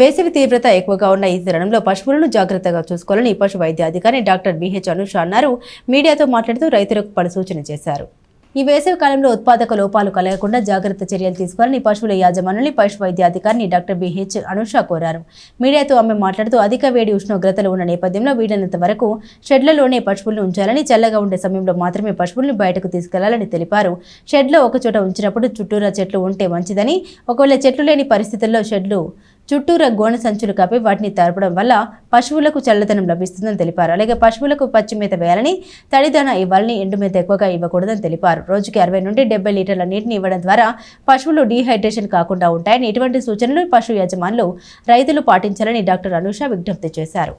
వేసవి తీవ్రత ఎక్కువగా ఉన్న ఈ తరుణంలో పశువులను జాగ్రత్తగా చూసుకోవాలని పశు వైద్య అధికారి డాక్టర్ బిహెచ్ అనుష అన్నారు. మీడియాతో మాట్లాడుతూ రైతులకు పలు సూచన చేశారు. ఈ వేసవి కాలంలో ఉత్పాదక లోపాలు కలగకుండా జాగ్రత్త చర్యలు తీసుకోవాలని పశువుల యాజమానుల్ని పశు వైద్య అధికారిని డాక్టర్ బిహెచ్ అనుష కోరారు. మీడియాతో ఆమె మాట్లాడుతూ అధిక వేడి ఉష్ణోగ్రతలు ఉన్న నేపథ్యంలో వీలైనంత వరకు షెడ్లలోనే పశువులను ఉంచాలని చల్లగా ఉండే సమయంలో మాత్రమే పశువులను బయటకు తీసుకెళ్ళాలని తెలిపారు. షెడ్లో ఒకచోట ఉంచినప్పుడు చుట్టూరా చెట్లు ఉంటే మంచిదని ఒకవేళ చెట్లు లేని పరిస్థితుల్లో షెడ్లు చుట్టూరా గోనె సంచులు కప్పి వాటిని తరపడం వల్ల పశువులకు చల్లదనం లభిస్తుందని తెలిపారు. అలాగే పశువులకు పచ్చి మేత వేయాలని తడిదాన ఇవ్వాలని ఎండు మేత ఎక్కువగా ఇవ్వకూడదని తెలిపారు. రోజుకి అరవై నుండి డెబ్బై లీటర్ల నీటిని ఇవ్వడం ద్వారా పశువులు డీహైడ్రేషన్ కాకుండా ఉంటాయని ఇటువంటి సూచనలు పశు యజమానులు రైతులు పాటించాలని డాక్టర్ అనుష విజ్ఞప్తి చేశారు.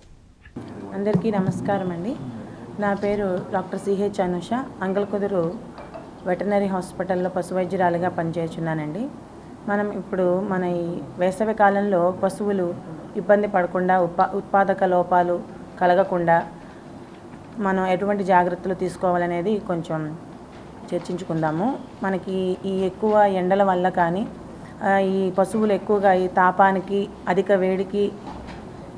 అందరికీ నమస్కారం అండి. నా పేరు doctor CH Anusha. Angalakuduru veterinary హాస్పిటల్లో పశు వైద్యురాలుగా పనిచేస్తున్నానండి. మనం ఇప్పుడు మన ఈ వేసవి కాలంలో పశువులు ఇబ్బంది పడకుండా ఉత్పా ఉత్పాదక లోపాలు కలగకుండా మనం ఎటువంటి జాగ్రత్తలు తీసుకోవాలనేది కొంచెం చర్చించుకుందాము. మనకి ఈ ఎక్కువ ఎండల వల్ల కానీ ఈ పశువులు ఎక్కువగా ఈ తాపానికి అధిక వేడికి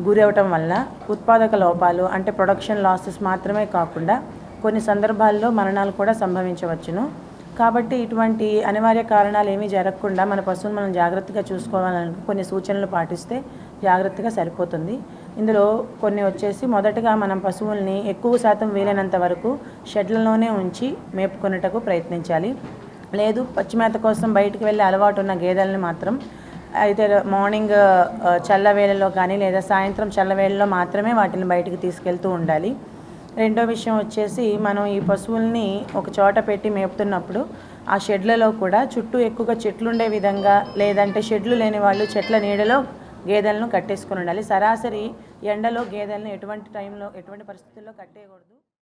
గురి అవటం వల్ల ఉత్పాదక లోపాలు అంటే ప్రొడక్షన్ లాసెస్ మాత్రమే కాకుండా కొన్ని సందర్భాల్లో మరణాలు కూడా సంభవించవచ్చును. కాబట్టి ఇటువంటి అనివార్య కారణాలు ఏమీ జరగకుండా మన పశువును మనం జాగ్రత్తగా చూసుకోవాలని కొన్ని సూచనలు పాటిస్తే జాగ్రత్తగా సరిపోతుంది. ఇందులో కొన్ని వచ్చేసి మొదటగా మనం పశువుల్ని ఎక్కువ శాతం వీలైనంత వరకు షెడ్లలోనే ఉంచి మేపుకొనుటకు ప్రయత్నించాలి. లేదు పచ్చిమేత కోసం బయటికి వెళ్ళే అలవాటు ఉన్న గేదెలను మాత్రం అయితే మార్నింగ్ చల్లవేళలో కానీ లేదా సాయంత్రం చల్లవేళలో మాత్రమే వాటిని బయటికి తీసుకెళ్తూ ఉండాలి. రెండో విషయం వచ్చేసి మనం ఈ పశువుల్ని ఒక చోట పెట్టి మేపుతున్నప్పుడు ఆ షెడ్లలో కూడా చుట్టూ ఎక్కువగా చెట్లు ఉండే విధంగా లేదంటే షెడ్లు లేని వాళ్ళు చెట్ల నీడలో గేదెలను కట్టేసుకుని ఉండాలి. సరాసరి ఎండలో గేదెలను ఎటువంటి టైంలో ఎటువంటి పరిస్థితుల్లో కట్టేయకూడదు.